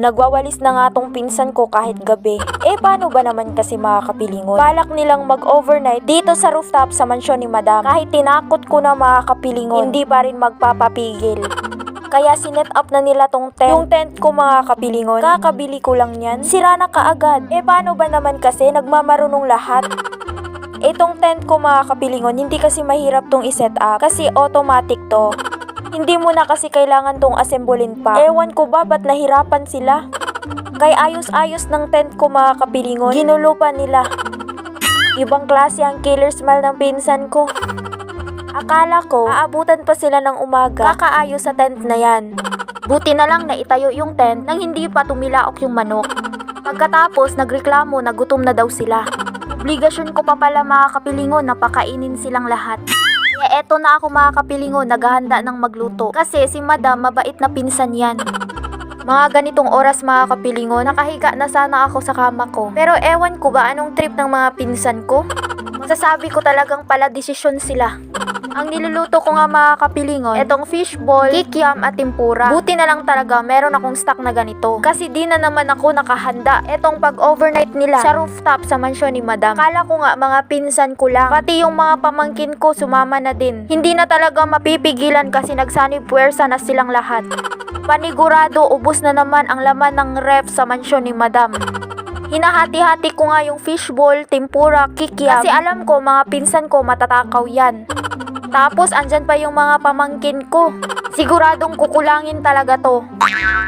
Nagwawalis na nga tong pinsan ko kahit gabi. Eh paano ba naman kasi makakapilingon? Balak nilang mag-overnight dito sa rooftop sa mansyon ni Madam. Kahit tinakot ko na makakapilingon, hindi pa rin magpapapigil. Kaya sinet up na nila tong tent. Yung tent ko mga kapilingon, kakabili ko lang yan. Sira na kaagad. Eh paano ba naman kasi nagmamarunong lahat? Itong tent ko mga kapilingon, hindi kasi mahirap tong iset up kasi automatic to. Hindi mo na kasi kailangan tong assemblin pa. Ewan ko ba ba't nahirapan sila? Kay ayos-ayos ng tent ko mga kapilingon, ginulo nila. Ibang klase ang killer smile ng pinsan ko. Akala ko, aabutan pa sila ng umaga, kakaayos sa tent na yan. Buti na lang na itayo yung tent nang hindi pa tumilaok yung manok. Pagkatapos, nagreklamo na gutom na daw sila. Obligasyon ko pa pala mga kapilingon na pakainin silang lahat. Kaya eto na ako mga kapilingon, naghahanda ng magluto. Kasi si madam, mabait na pinsan yan. Mga ganitong oras mga kapilingon, nakahiga na sana ako sa kama ko. Pero ewan ko ba anong trip ng mga pinsan ko? Masasabi ko talagang pala desisyon sila. Ang niluluto ko nga mga kapilingon, etong fishball, kikiam at tempura. Buti na lang talaga meron akong stock na ganito. Kasi di na naman ako nakahanda. Etong pag-overnight nila sa rooftop sa mansyon ni Madam. Kala ko nga mga pinsan ko lang. Pati yung mga pamangkin ko sumama na din. Hindi na talaga mapipigilan kasi nagsanib puwersa na silang lahat. Panigurado, ubos na naman ang laman ng ref sa mansyon ni Madam. Hinahati-hati ko nga yung fishball, tempura, kikiam. Kasi alam ko mga pinsan ko matatakaw yan. Tapos andyan pa yung mga pamangkin ko. Siguradong kukulangin talaga to.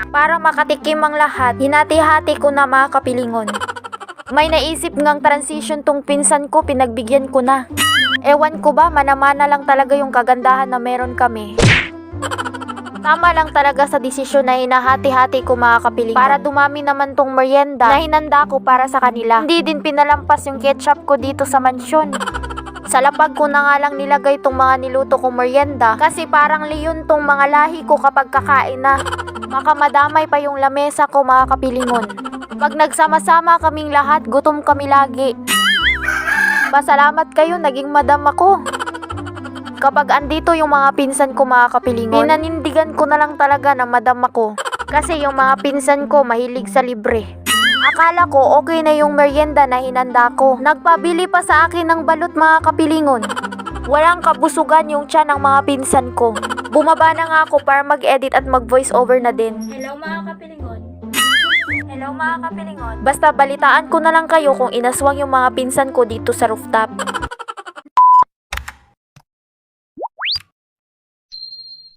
Para makatikim ang lahat, hinati-hati ko na mga kapilingon. May naisip ngang transition tong pinsan ko, pinagbigyan ko na. Ewan ko ba, manamana lang talaga yung kagandahan na meron kami. Tama lang talaga sa desisyon na hinahati-hati ko mga kapilingon. Para dumami naman tong merienda na hinanda ko para sa kanila. Hindi din pinalampas yung ketchup ko dito sa mansyon. Sa lapag ko na nga lang nilagay tong mga niluto kong merienda kasi parang liyon tong mga lahi ko kapag kakain na. Baka madamay pa yung lamesa ko mga kapilingon. Pag nagsama-sama kaming lahat, gutom kami lagi. Pasalamat kayo, naging madam ako. Kapag andito yung mga pinsan ko mga kapilingon, pinanindigan ko na lang talaga na madam ako. Kasi yung mga pinsan ko mahilig sa libre. Akala ko okay na yung merienda na hinanda ko. Nagpabili pa sa akin ng balot mga kapilingon. Walang kabusugan yung tiyan ng mga pinsan ko. Bumaba na nga ako para mag-edit at mag-voice over na din. Hello mga kapilingon. Hello mga kapilingon. Basta balitaan ko na lang kayo kung inaswang yung mga pinsan ko dito sa rooftop.